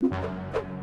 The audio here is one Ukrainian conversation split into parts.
you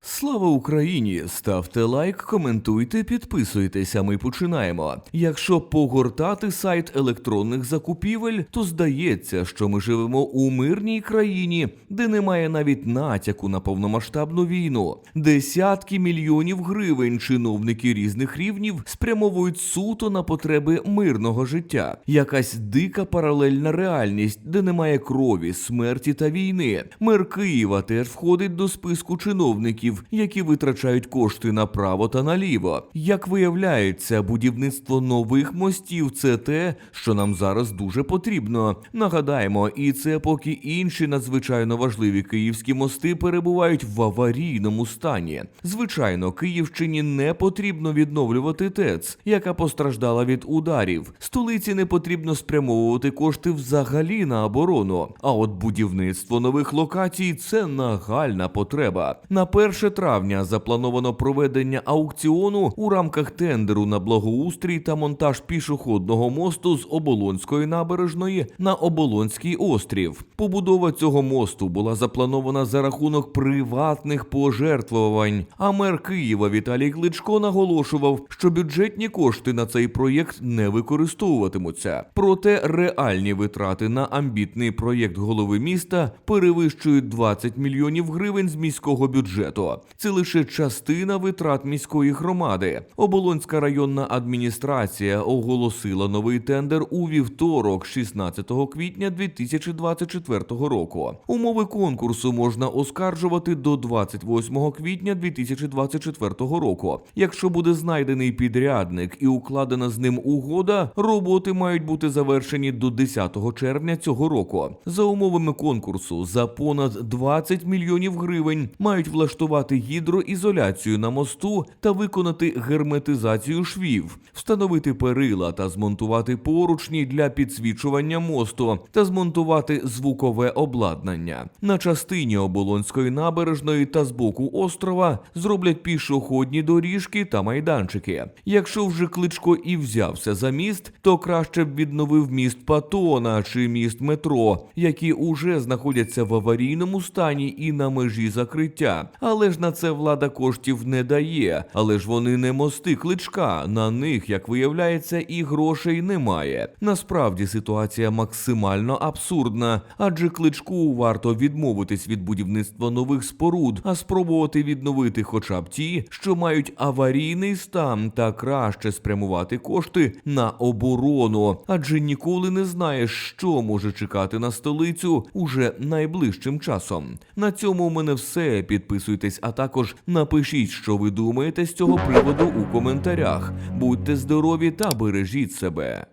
Слава Україні! Ставте лайк, коментуйте, підписуйтесь, а ми починаємо. Якщо погортати сайт електронних закупівель, то здається, що ми живемо у мирній країні, де немає навіть натяку на повномасштабну війну. Десятки мільйонів гривень чиновники різних рівнів спрямовують суто на потреби мирного життя. Якась дика паралельна реальність, де немає крові, смерті та війни. Мер Києва теж входить до списку чиновників, які витрачають кошти направо та наліво. Як виявляється, будівництво нових мостів це те, що нам зараз дуже потрібно. Нагадаємо, і це поки інші надзвичайно важливі київські мости перебувають в аварійному стані. Звичайно, Київщині не потрібно відновлювати ТЕЦ, яка постраждала від ударів. Столиці не потрібно спрямовувати кошти взагалі на оборону. А от будівництво нових локацій це нагальна потреба. На 1 травня заплановано проведення аукціону у рамках тендеру на благоустрій та монтаж пішохідного мосту з Оболонської набережної на Оболонський острів. Побудова цього мосту була запланована за рахунок приватних пожертвувань. А мер Києва Віталій Кличко наголошував, що бюджетні кошти на цей проєкт не використовуватимуться. Проте реальні витрати на амбітний проєкт голови міста перевищують 20 мільйонів гривень з міського бюджету. Це лише частина витрат міської громади. Оболонська районна адміністрація оголосила новий тендер у вівторок, 16 квітня 2024 року. Умови конкурсу можна оскаржувати до 28 квітня 2024 року. Якщо буде знайдений підрядник і укладена з ним угода, роботи мають бути завершені до 10 червня цього року. За умовами конкурсу за понад 20 мільйонів гривень мають влаштувати гідроізоляцію на мосту та виконати герметизацію швів, встановити перила та змонтувати поручні для підсвічування мосту та змонтувати звукове обладнання. На частині оболонської набережної та з боку острова зроблять пішохідні доріжки та майданчики. Якщо вже кличко і взявся за міст, то краще б відновив міст Патона чи міст метро, які уже знаходяться в аварійному стані і на межі закриття. Але ж на це влада коштів не дає. Але ж вони не мости кличка. На них, як виявляється, і грошей немає. Насправді ситуація максимально абсурдна, адже кличку варто відмовитись від будівництва нових споруд, а спробувати відновити хоча б ті, що мають аварійний стан, та краще спрямувати кошти на оборону, адже ніколи не знаєш, що може чекати на столицю уже найближчим часом. На цьому у мене все. Підписуйтесь, а також напишіть, що ви думаєте з цього приводу у коментарях. Будьте здорові та бережіть себе.